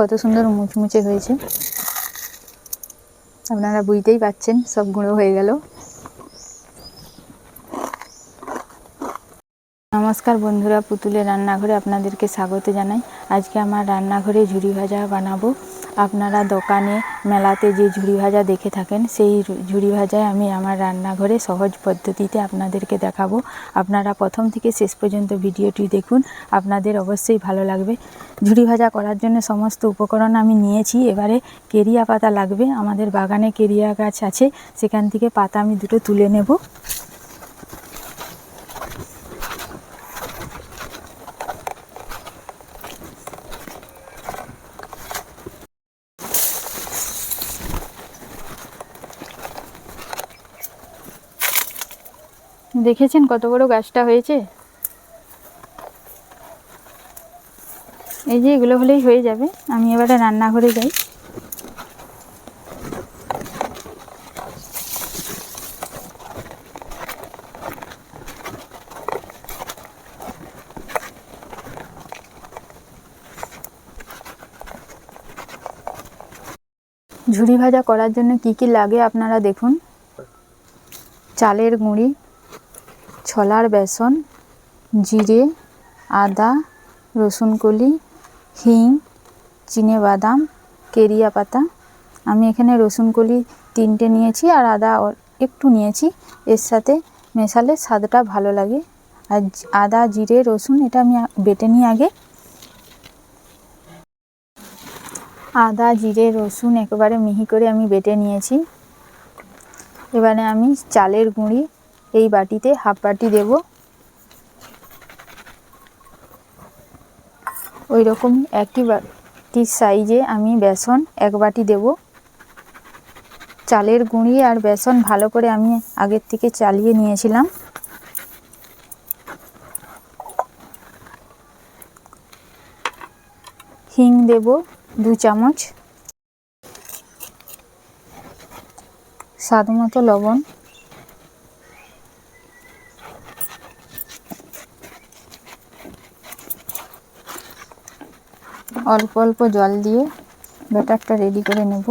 কত সুন্দর মুচমুচে হয়েছে। আপনারা বুঝতেই পাচ্ছেন, সব গুঁড়ো হয়ে গেল। নমস্কার বন্ধুরা, পুতুলের রান্নাঘরে আপনাদেরকে স্বাগত জানাই। আজকে আমার রান্নাঘরে ঝুড়ি ভাজা বানাবো। আপনারা দোকানে মেলাতে যে ঝুড়ি ভাজা দেখে থাকেন, সেই ঝুড়ি ভাজায় আমি আমার রান্নাঘরে সহজ পদ্ধতিতে আপনাদেরকে দেখাবো। আপনারা প্রথম থেকে শেষ পর্যন্ত ভিডিওটি দেখুন, আপনাদের অবশ্যই ভালো লাগবে। ঝুড়ি ভাজা করার জন্য সমস্ত উপকরণ আমি নিয়েছি, এবারে কেরিয়া পাতা লাগবে। আমাদের বাগানে কেরিয়া গাছ আছে, সেখান থেকে পাতা আমি দুটো তুলে নেব। দেখেছেন কত বড় গাছটা হয়েছে? এই যে এগুলো হলেই হয়ে যাবে। আমি এবারে রান্নাঘরে যাই। ঝুড়ি ভাজা করার জন্য কি কি লাগে আপনারা দেখুন। চালের গুঁড়ি ছোলার বেসন, জিরে, আদা, রসুন কলি, হিং, চিনে বাদাম, কেরিয়া পাতা। আমি এখানে রসুন কলি তিনটে নিয়েছি আর আদা একটু নিয়েছি। এর সাথে মেশালে স্বাদটা ভালো লাগে। আর আদা, জিরে, রসুন এটা আমি বেটে নিই আগে। আদা, জিরে, রসুন একেবারে মিহি করে আমি বেটে নিয়েছি। এবারে আমি চালের গুঁড়ি এই বাটিতে হাফ বাটি দেব। ওই রকম একই বাটির সাইজে আমি বেসন এক বাটি দেব। চালের গুঁড়ি আর বেসন ভালো করে আমি আগের থেকে চালিয়ে নিয়েছিলাম। হিং দেব দু চামচ। স্বাদ মতো লবণ। অল্প অল্প জল দিয়ে ব্যাটারটা রেডি করে নেব।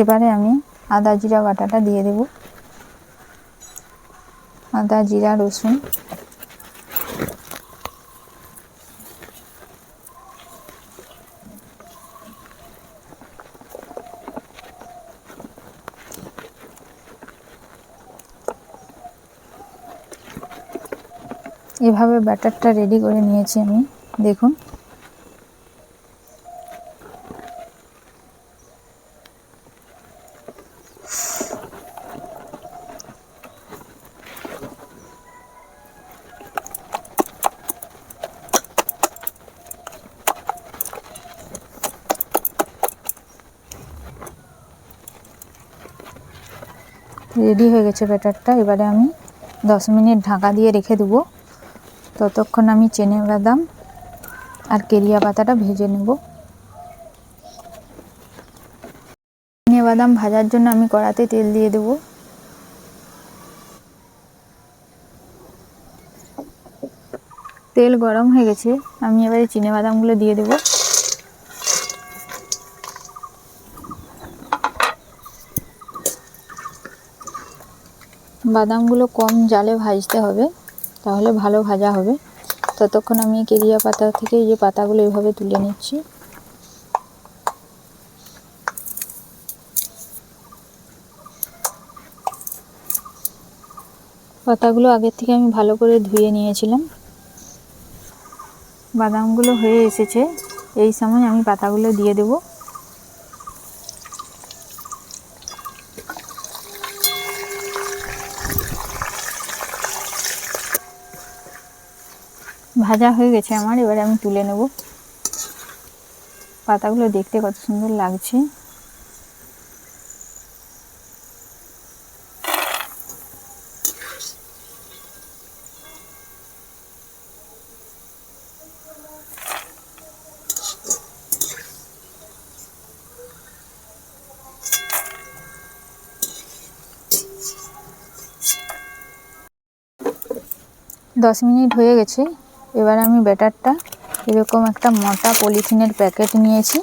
এবারে আমি আদা জিরা বাটাটা দিয়ে দেব। আদা, জিরা, রসুন এভাবে ব্যাটারটা রেডি করে নিয়েছি আমি, দেখুন। রেডি হয়ে গেছে ব্যাটারটা, এবারে আমি দশ মিনিট ঢাকা দিয়ে রেখে দেবো। ততক্ষণ আমি চেনে বাদাম আর কেরিয়া পাতাটা ভেজে নেব। চেনে বাদাম ভাজার জন্য আমি কড়াতে তেল দিয়ে দেব। তেল গরম হয়ে গেছে, আমি এবারে চিনে বাদামগুলো দিয়ে দেবো। বাদামগুলো কম জালে ভাজতে হবে। তাহলে ভালো ভাজা হবে। ততক্ষণ আমি কেরিয়া পাতা থেকে এই যে পাতাগুলো এভাবে তুলে নিচ্ছি। পাতাগুলো আগের থেকে আমি ভালো করে ধুয়ে নিয়েছিলাম। বাদামগুলো হয়ে এসেছে। এই সময় আমি পাতাগুলো দিয়ে দেবো। ভাজা হয়ে গেছে আমার, এবারে আমি তুলে নেব। পাতাগুলো দেখতে কত সুন্দর লাগছে। দশ মিনিট হয়ে গেছে। এবার আমি ব্যাটারটা এরকম একটা মোটা পলিথিনের প্যাকেট নিয়েছি।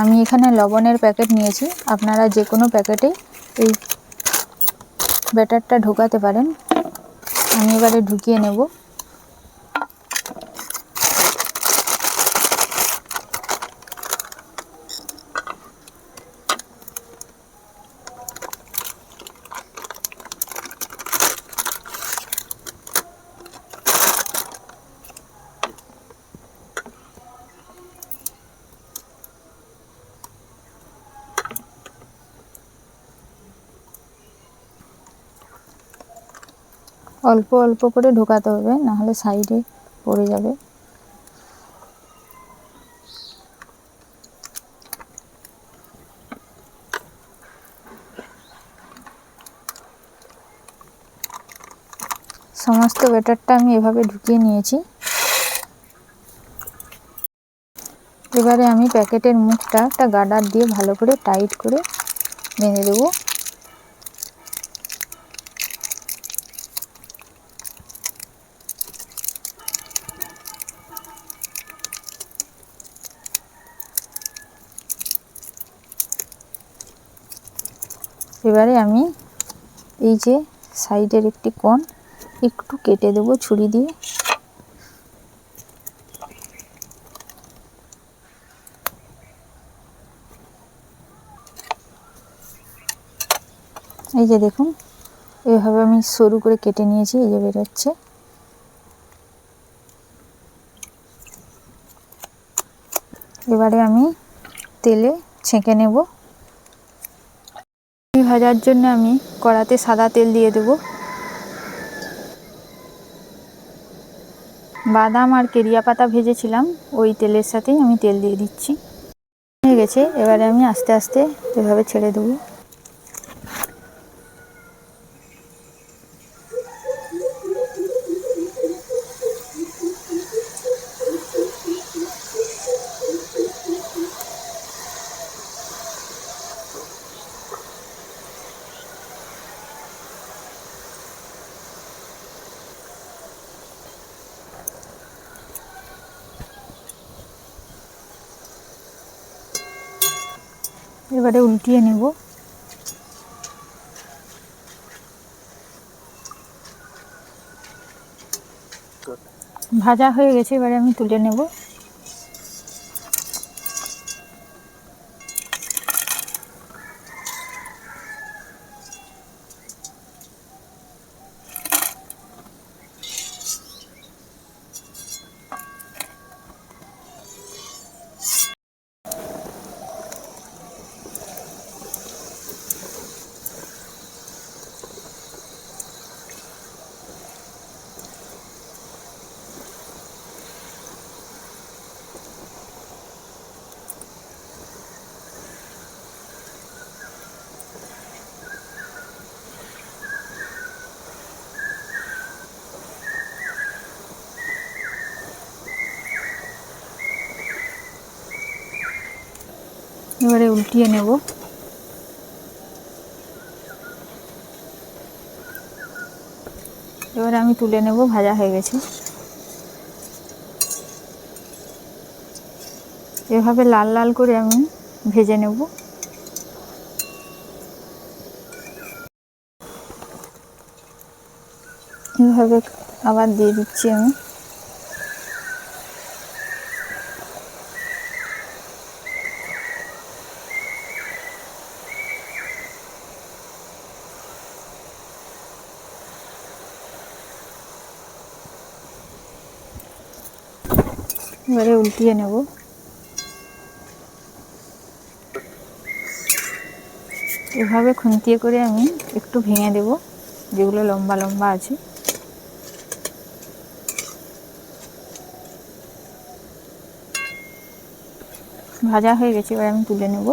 আমি এখানে লবণের প্যাকেট নিয়েছি। আপনারা যে কোনো প্যাকেটে এই ব্যাটারটা ঢোকাতে পারেন। আমি এবারে ঢুকিয়ে নেব। অল্প অল্প করে ঢোকাতে হবে, নাহলে সাইডে পড়ে যাবে। সমস্ত ব্যাটারটা আমি এভাবে ঢুকিয়ে নিয়েছি। এবারে আমি প্যাকেটের মুখটা একটা গার্ডার দিয়ে ভালো করে টাইট করে বেঁধে দেবো। এবারে আমি এই যে সাইডের একটি কোণ একটু কেটে দেবো ছুরি দিয়ে। এই যে দেখুন এইভাবে আমি সরু করে কেটে নিয়েছি, এই যে বেরোচ্ছে। এবারে আমি তেলে ছেঁকে নেব। ভাজার জন্য আমি কড়াতে সাদা তেল দিয়ে দেব। বাদাম আর কেরিয়া পাতা ভেজেছিলাম, ওই তেলের সাথেই আমি তেল দিয়ে দিচ্ছি। হয়ে গেছে, এবারে আমি আস্তে আস্তে এভাবে ছেড়ে দেবো। এবারে উল্টিয়ে নেব। ভাজা হয়ে গেছে এবারে আমি তুলে নেব। এবারে উল্টিয়ে নেব। এবারে আমি তুলে নেব, ভাজা হয়ে গেছে। এভাবে লাল লাল করে আমি ভেজে নেব। এভাবে আবার দিয়ে দিচ্ছি আমি। এবারে উল্টিয়ে নেব। এভাবে খুন্তিয়ে করে আমি একটু ভেঙে দেব, যেগুলো লম্বা লম্বা আছে। ভাজা হয়ে গেছে, এবার আমি তুলে নেব।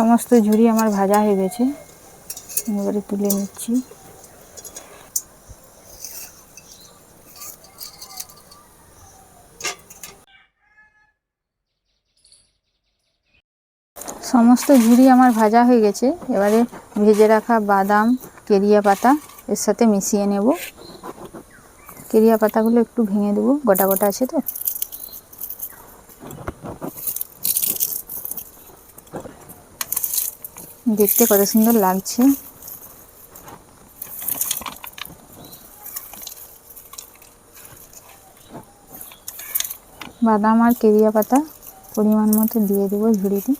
সমস্ত ঝুড়ি আমার ভাজা হয়ে গেছে। এবারে তুলে নিচ্ছি। সমস্ত ঝুড়ি আমার ভাজা হয়ে গেছে। এবারে ভেজে রাখা বাদাম, কেরিয়া পাতা এর সাথে মিশিয়ে নেব। কেরিয়া পাতাগুলো একটু ভেঙে দেবো। গোটা গোটা আছে তো? দেখতে কত সুন্দর লাগছে। বাদাম আর কেরিয়া পাতা পরিমাণ মতো দিয়ে দেবো ঝুড়িতে।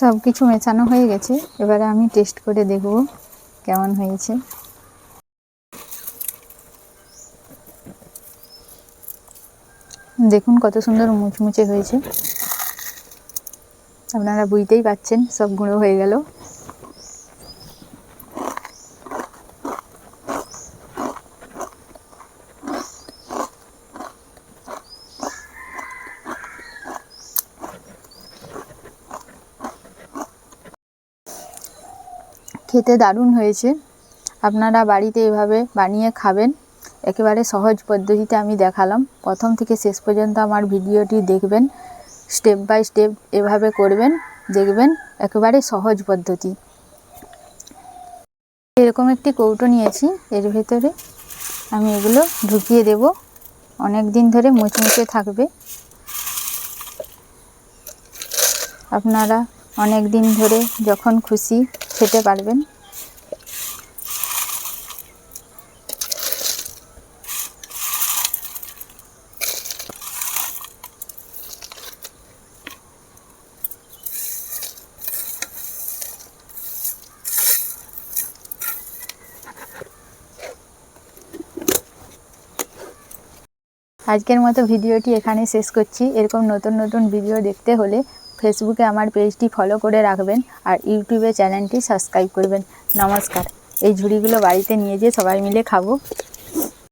সব কিছু মেশানো হয়ে গেছে। এবারে আমি টেস্ট করে দেখব কেমন হয়েছে। দেখুন কত সুন্দর মুচমুচে হয়েছে। আপনারা বুঝতেই পাচ্ছেন সব গুঁড়ো হয়ে গেল। খেতে দারুণ হয়েছে। আপনারা বাড়িতে এভাবে বানিয়ে খাবেন। একেবারে সহজ পদ্ধতিতে আমি দেখালাম। প্রথম থেকে শেষ পর্যন্ত আমার ভিডিওটি দেখবেন। স্টেপ বাই স্টেপ এভাবে করবেন, দেখবেন একেবারে সহজ পদ্ধতি। এরকম একটি কৌটো নিয়েছি, এর ভেতরে আমি এগুলো ঢুকিয়ে দেব। অনেক দিন ধরে মুচমুচে থাকবে। আপনারা অনেক দিন ধরে যখন খুশি খেতে পারবেন। আজকের মতো ভিডিওটি এখানে শেষ করছি। এরকম নতুন নতুন ভিডিও দেখতে হলে ফেসবুকে আমার পেজটি ফলো করে রাখবেন আর ইউটিউবে চ্যানেলটি সাবস্ক্রাইব করবেন। নমস্কার। এই ঝুড়িগুলো বাড়িতে নিয়ে যেয়ে সবাই মিলে খাব।